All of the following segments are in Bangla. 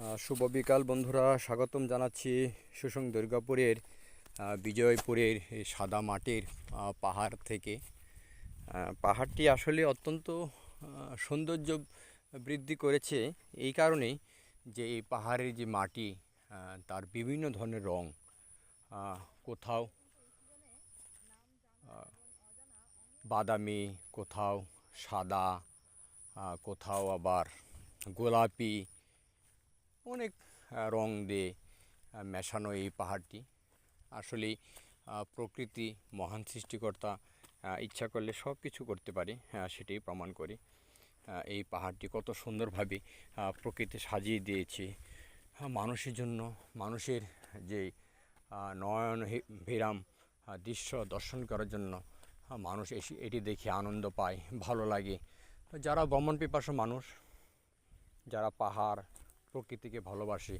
শুভ বিকাল বন্ধুরা, স্বাগতম জানাচ্ছি সুসং দুর্গাপুরের বিজয়পুরের সাদা মাটির পাহাড় থেকে। পাহাড়টি আসলে অত্যন্ত সৌন্দর্য বৃদ্ধি করেছে এই কারণেই যে এই পাহাড়ের যে মাটি তার বিভিন্ন ধরনের রং কোথাও বাদামি, কোথাও সাদা কোথাও আবার গোলাপি অনেক রং দিয়ে মেশানো এই পাহাড়টি। আসলে প্রকৃতি মহান সৃষ্টিকর্তা ইচ্ছা করলে সব কিছু করতে পারে আহ, সেটাই প্রমাণ করে। এই পাহাড়টি কত সুন্দরভাবে প্রকৃতি সাজিয়ে দিয়েছে। মানুষের জন্য মানুষের যে নয়ন ভিরাম দৃশ্য দর্শন করার জন্য মানুষ এসে এটি দেখে আনন্দ পায় ভালো লাগে। যারা ভ্রমণ পিপাসু মানুষ যারা পাহাড় প্রকৃতিকে ভালোবাসে,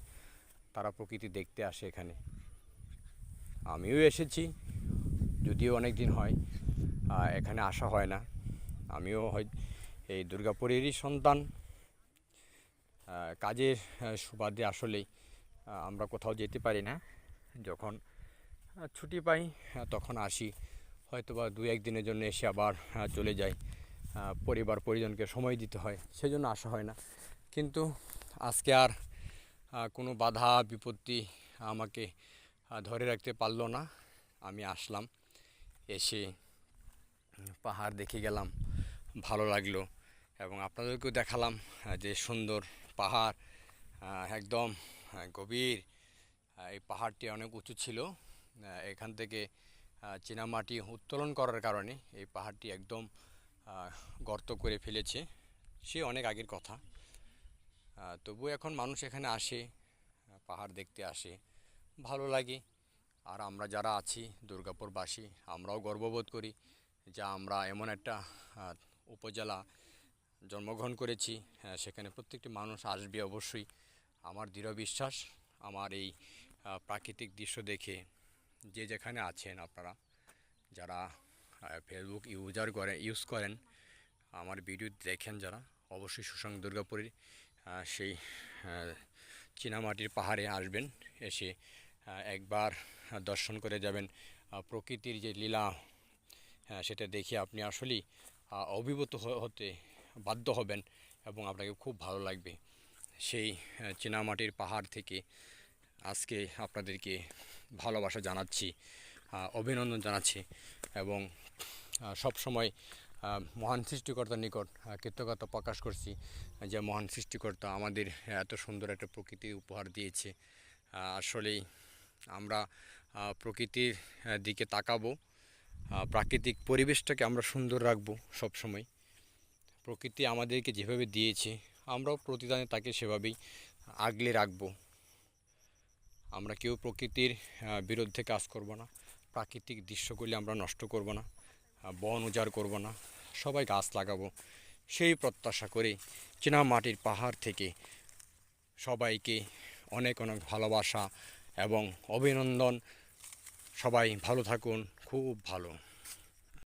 তারা প্রকৃতি দেখতে আসে এখানে। আমিও এসেছি, যদিও অনেক দিন হয় এখানে আসা হয় না। আমিও হয়, এই দুর্গাপুরেরই সন্তান। কাজের সুবাদে আসলেই আমরা কোথাও যেতে পারি না। যখন ছুটি পাই তখন আসি। হয়তো বা দু একদিনের জন্য এসে আবার চলে যাই। পরিবার পরিজনকে সময় দিতে হয়, সেজন্য আসা হয় না। কিন্তু আজকে আর কোনো বাধা, বিপত্তি আমাকে ধরে রাখতে পারল না। আমি আসলাম, এসে পাহাড় দেখে গেলাম, ভালো লাগল এবং আপনাদেরকেও দেখালাম যে সুন্দর পাহাড় একদম গভীর। এই পাহাড়টি অনেক উঁচু ছিল এখান থেকে চীনামাটি উত্তোলন করার কারণে এই পাহাড়টি একদম গর্ত করে ফেলেছে। সে অনেক আগের কথা। তবু এখন মানুষ এখানে আসে, পাহাড় দেখতে আসে। ভালো লাগে। আর আমরা যারা আছি, দুর্গাপুরবাসী, আমরাও গর্ববোধ করি যে আমরা এমন একটা উপজেলা জন্মগ্রহণ করেছি। সেখানে প্রত্যেকটি মানুষ আসবে অবশ্যই। আমার দৃঢ় বিশ্বাস, আমার এই প্রাকৃতিক দৃশ্য দেখে যে যেখানে আছেন আপনারা, যারা ফেসবুক ইউজার করে ইউজ করেন, আমার ভিডিও দেখেন যারা, অবশ্যই সুসং দুর্গাপুরের সেই চীনামাটির পাহাড়ে আসবেন, এসে একবার দর্শন করে যাবেন প্রকৃতির যে লীলা সেটা দেখে আপনি আসলেই অভিভূত হতে বাধ্য হবেন এবং আপনাকে খুব ভালো লাগবে। সেই চীনামাটির পাহাড় থেকে আজকে আপনাদেরকে ভালোবাসা জানাচ্ছি অভিনন্দন জানাচ্ছি এবং সব সময় মহান সৃষ্টিকর্তার নিকট কৃতজ্ঞতা প্রকাশ করছি যে মহান সৃষ্টিকর্তা আমাদের এত সুন্দর একটা প্রকৃতি উপহার দিয়েছে। আসলেই আমরা প্রকৃতির দিকে তাকাবো প্রাকৃতিক পরিবেশটাকে আমরা সুন্দর রাখব সবসময়। প্রকৃতি আমাদেরকে যেভাবে দিয়েছে, আমরাও প্রতিদানে তাকে সেভাবেই আগলে রাখব। আমরা কেউ প্রকৃতির বিরুদ্ধে কাজ করব না, প্রাকৃতিক দৃশ্যগুলি আমরা নষ্ট করব না। বন উজাড় করব না, সবাই গাছ লাগাবো, সেই প্রত্যাশা করে। চীনা মাটির পাহাড় থেকে সবাইকে অনেক অনেক ভালোবাসা এবং অভিনন্দন। সবাই ভালো থাকুন, খুব ভালো।